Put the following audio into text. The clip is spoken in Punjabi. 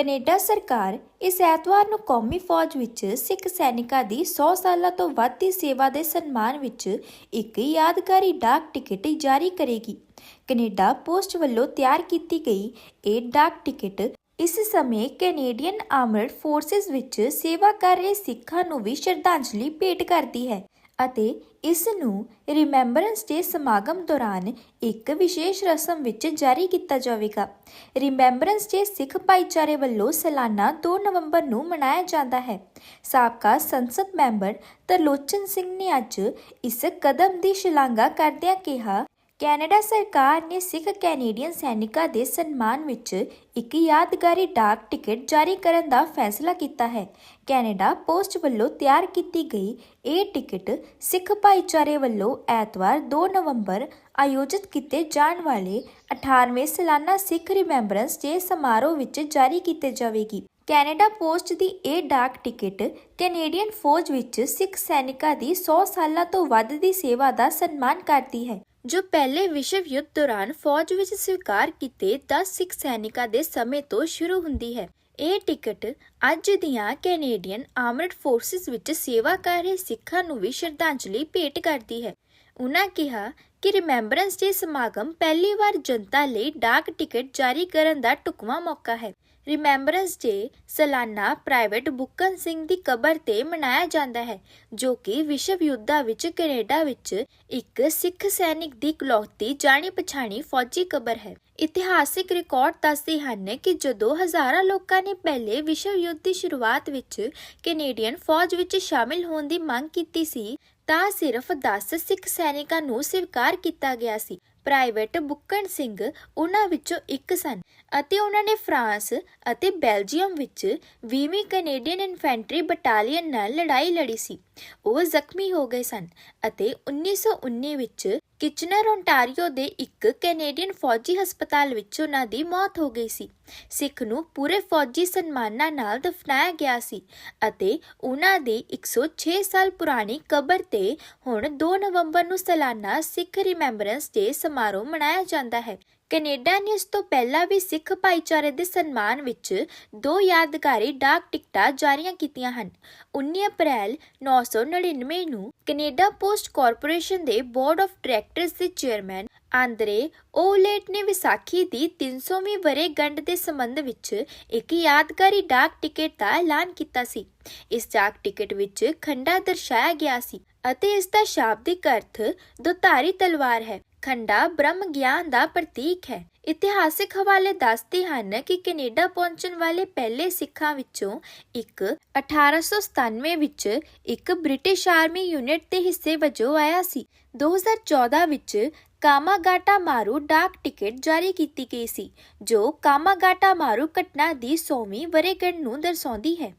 ਕੈਨੇਡਾ ਸਰਕਾਰ ਇਸ ਐਤਵਾਰ ਨੂੰ ਕੌਮੀ ਫੌਜ ਵਿੱਚ ਸਿੱਖ ਸੈਨਿਕਾਂ ਦੀ 100 ਸਾਲਾਂ ਤੋਂ ਵੱਧ ਦੀ ਸੇਵਾ ਦੇ ਸਨਮਾਨ ਵਿੱਚ ਇੱਕ ਯਾਦਗਾਰੀ ਡਾਕ ਟਿਕਟ ਜਾਰੀ ਕਰੇਗੀ। ਕੈਨੇਡਾ ਪੋਸਟ ਵੱਲੋਂ ਤਿਆਰ ਕੀਤੀ ਗਈ ਇਹ ਡਾਕ ਟਿਕਟ ਇਸ ਸਮੇਂ ਕੈਨੇਡੀਅਨ ਆਰਮਡ ਫੋਰਸਿਸ ਵਿੱਚ ਸੇਵਾ ਕਰ ਰਹੇ ਸਿੱਖਾਂ ਨੂੰ ਵੀ ਸ਼ਰਧਾਂਜਲੀ ਭੇਟ ਕਰਦੀ ਹੈ। ਅਤੇ ਇਸ ਨੂੰ ਰਿਮੈਂਬਰੈਂਸ ਡੇ ਸਮਾਗਮ ਦੌਰਾਨ ਇੱਕ ਵਿਸ਼ੇਸ਼ ਰਸਮ ਵਿੱਚ ਜਾਰੀ ਕੀਤਾ ਜਾਵੇਗਾ। ਰਿਮੈਂਬਰੈਂਸ ਡੇ ਸਿੱਖ ਭਾਈਚਾਰੇ ਵੱਲੋਂ ਸਾਲਾਨਾ 2 ਨਵੰਬਰ ਨੂੰ ਮਨਾਇਆ ਜਾਂਦਾ ਹੈ। ਸਾਬਕਾ ਸੰਸਦ ਮੈਂਬਰ ਤਰਲੋਚਨ ਸਿੰਘ ਨੇ ਅੱਜ ਇਸ ਕਦਮ ਦੀ ਸ਼ਲਾਘਾ ਕਰਦਿਆਂ ਕਿਹਾ ਕੈਨੇਡਾ ਸਰਕਾਰ ਨੇ ਸਿੱਖ ਕੈਨੇਡੀਅਨ ਸੈਨਿਕਾਂ ਦੇ ਸਨਮਾਨ ਵਿੱਚ ਇੱਕ ਯਾਦਗਾਰੀ ਡਾਕ ਟਿਕਟ ਜਾਰੀ ਕਰਨ ਦਾ ਫੈਸਲਾ ਕੀਤਾ ਹੈ। ਕੈਨੇਡਾ ਪੋਸਟ ਵੱਲੋਂ ਤਿਆਰ ਕੀਤੀ ਗਈ ਇਹ ਟਿਕਟ ਸਿੱਖ ਭਾਈਚਾਰੇ ਵੱਲੋਂ ਐਤਵਾਰ 2 ਨਵੰਬਰ ਆਯੋਜਿਤ ਕੀਤੇ ਜਾਣ ਵਾਲੇ 18ਵੇਂ ਸਾਲਾਨਾ ਸਿੱਖ ਰਿਮੈਂਬਰੈਂਸ ਡੇ ਸਮਾਰੋਹ ਵਿੱਚ ਜਾਰੀ ਕੀਤੀ ਜਾਵੇਗੀ। ਕੈਨੇਡਾ ਪੋਸਟ ਦੀ ਇਹ ਡਾਕ ਟਿਕਟ ਕੈਨੇਡੀਅਨ ਫੌਜ ਵਿੱਚ ਸਿੱਖ ਸੈਨਿਕਾਂ ਦੀ 100 ਸਾਲਾਂ ਤੋਂ ਵੱਧ ਦੀ ਸੇਵਾ ਦਾ ਸਨਮਾਨ ਕਰਦੀ ਹੈ, ਜੋ ਪਹਿਲੇ ਵਿਸ਼ਵ ਯੁੱਧ ਦੌਰਾਨ ਫੌਜ ਵਿੱਚ ਸਵੀਕਾਰ ਕੀਤੇ 10 ਸਿੱਖ ਸੈਨਿਕਾਂ ਦੇ ਸਮੇਂ ਤੋਂ ਸ਼ੁਰੂ ਹੁੰਦੀ ਹੈ। ਇਹ ਟਿਕਟ ਅੱਜ ਦੀਆਂ ਕੈਨੇਡੀਅਨ ਆਰਮਡ ਫੋਰਸਿਸ ਵਿੱਚ ਸੇਵਾ ਕਰ ਰਹੇ ਸਿੱਖਾਂ ਨੂੰ ਵੀ ਸ਼ਰਧਾਂਜਲੀ ਭੇਟ ਕਰਦੀ ਹੈ। ਉਨ੍ਹਾਂ ਕਿਹਾ ਕਿ ਰਿਮੈਂਬਰੈਂਸ ਡੇ ਸਮਾਗਮ ਪਹਿਲੀ ਵਾਰ ਜਨਤਾ ਲਈ ਡਾਕ ਟਿਕਟ ਜਾਰੀ ਕਰਨ ਦਾ ਢੁਕਵਾਂ ਮੌਕਾ ਹੈ। ਰਿਮੈਂਬਰੈਂਸ ਡੇ ਸਾਲਾਨਾ ਪ੍ਰਾਈਵੇਟ ਬੁੱਕਨ ਸਿੰਘ ਦੀ ਕਬਰ ਤੇ ਮਨਾਇਆ ਜਾਂਦਾ ਹੈ, ਜੋ ਕਿ ਵਿਸ਼ਵ ਯੁੱਧਾਂ ਵਿੱਚ ਕੈਨੇਡਾ ਵਿੱਚ ਇੱਕ ਸਿੱਖ ਸੈਨਿਕ ਦੀ ਇਕਲੌਤੀ ਜਾਣੀ ਪਛਾਣੀ ਫੌਜੀ ਕਬਰ ਹੈ। ਇਤਿਹਾਸਿਕ ਰਿਕਾਰਡ ਦੱਸਦੇ ਹਨ ਕਿ ਜਦੋਂ ਹਜ਼ਾਰਾਂ ਲੋਕਾਂ ਨੇ ਪਹਿਲੇ ਵਿਸ਼ਵ ਯੁੱਧ ਦੀ ਸ਼ੁਰੂਆਤ ਵਿੱਚ ਕੈਨੇਡੀਅਨ ਫੌਜ ਵਿੱਚ ਸ਼ਾਮਿਲ ਹੋਣ ਦੀ ਮੰਗ ਕੀਤੀ ਸੀ, ਤਾਂ ਸਿਰਫ 10 ਸਿੱਖ ਸੈਨਿਕਾਂ ਨੂੰ ਸਵੀਕਾਰ ਕੀਤਾ ਗਿਆ ਸੀ। ਪ੍ਰਾਈਵੇਟ ਬੁੱਕਨ ਸਿੰਘ ਉਹਨਾਂ ਵਿੱਚੋਂ ਇੱਕ ਸਨ ਅਤੇ ਉਹਨਾਂ ਨੇ ਫਰਾਂਸ ਅਤੇ ਬੈਲਜੀਅਮ ਵਿੱਚ 20ਵੀਂ ਕੈਨੇਡੀਅਨ ਇਨਫੈਂਟਰੀ ਬਟਾਲੀਅਨ ਨਾਲ ਲੜਾਈ ਲੜੀ ਸੀ। ਉਹ ਜ਼ਖਮੀ ਹੋ ਗਏ ਸਨ ਅਤੇ 1919 ਵਿੱਚ ਕਿਚਨਰ ਓਨਟਾਰੀਓ ਦੇ ਇੱਕ ਕੈਨੇਡੀਅਨ ਫੌਜੀ ਹਸਪਤਾਲ ਵਿੱਚ ਉਹਨਾਂ ਦੀ ਮੌਤ ਹੋ ਗਈ ਸੀ। ਸਿੱਖ ਨੂੰ ਪੂਰੇ ਫੌਜੀ ਸਨਮਾਨਾਂ ਨਾਲ ਦਫਨਾਇਆ ਗਿਆ ਸੀ ਅਤੇ ਉਹਨਾਂ ਦੀ 106 ਸਾਲ ਪੁਰਾਣੀ ਕਬਰ ਤੇ ਹੁਣ 2 ਨਵੰਬਰ ਨੂੰ ਸਾਲਾਨਾ ਸਿੱਖ ਰਿਮੈਂਬਰੈਂਸ ਡੇ ਸਮਾਰੋਹ ਮਨਾਇਆ ਜਾਂਦਾ ਹੈ। ਕੈਨੇਡਾ ਨੇ ਇਸ ਤੋਂ ਪਹਿਲਾਂ ਵੀ ਸਿੱਖ ਭਾਈਚਾਰੇ ਦੇ ਸਨਮਾਨ ਵਿੱਚ ਦੋ ਯਾਦਗਾਰੀ ਡਾਕ ਟਿਕਟਾਂ ਜਾਰੀਆਂ ਕੀਤੀਆਂ ਹਨ। 19 ਅਪ੍ਰੈਲ 999 ਨੂੰ ਕੈਨੇਡਾ ਪੋਸਟ ਕਾਰਪੋਰੇਸ਼ਨ ਦੇ ਬੋਰਡ ਆਫ ਡਾਇਰੈਕਟਰਸ ਦੇ ਚੇਅਰਮੈਨ ਆਂਦਰੇ ਓਲੇਟ ਨੇ ਵਿਸਾਖੀ ਦੀ 300ਵੀਂ ਵਰ੍ਹੇਗੰਢ ਦੇ ਸੰਬੰਧ ਵਿੱਚ ਇੱਕ ਯਾਦਗਾਰੀ ਡਾਕ ਟਿਕਟ ਦਾ ਐਲਾਨ ਕੀਤਾ ਸੀ। ਇਸ ਡਾਕ ਟਿਕਟ ਵਿੱਚ ਖੰਡਾ ਦਰਸਾਇਆ ਗਿਆ ਸੀ ਅਤੇ ਇਸ ਦਾ ਸ਼ਾਬਦਿਕ ਅਰਥ ਦੋ ਧਾਰੀ ਤਲਵਾਰ ਹੈ। ਖੰਡਾ ਬ੍ਰਹਮ ਗਿਆਨ ਦਾ ਪ੍ਰਤੀਕ ਹੈ। ਇਤਿਹਾਸਿਕ ਹਵਾਲੇ ਦੱਸਦੇ ਹਨ ਕਿ ਕੈਨੇਡਾ ਪਹੁੰਚਣ ਵਾਲੇ ਪਹਿਲੇ ਸਿੱਖਾਂ ਵਿੱਚੋਂ ਇੱਕ 1897 ਵਿੱਚ ਇੱਕ ਬ੍ਰਿਟਿਸ਼ ਆਰਮੀ ਯੂਨਿਟ ਦੇ ਹਿੱਸੇ ਵਜੋਂ ਆਇਆ ਸੀ। 2014 ਵਿੱਚ ਕਾਮਾਗਾਟਾ ਮਾਰੂ ਡਾਕ ਟਿਕਟ ਜਾਰੀ ਕੀਤੀ ਗਈ ਸੀ, ਜੋ ਕਾਮਾਗਾਟਾ ਮਾਰੂ ਘਟਨਾ ਦੀ 100ਵੀਂ ਵਰ੍ਹੇਗੰਢ ਨੂੰ ਦਰਸਾਉਂਦੀ ਹੈ।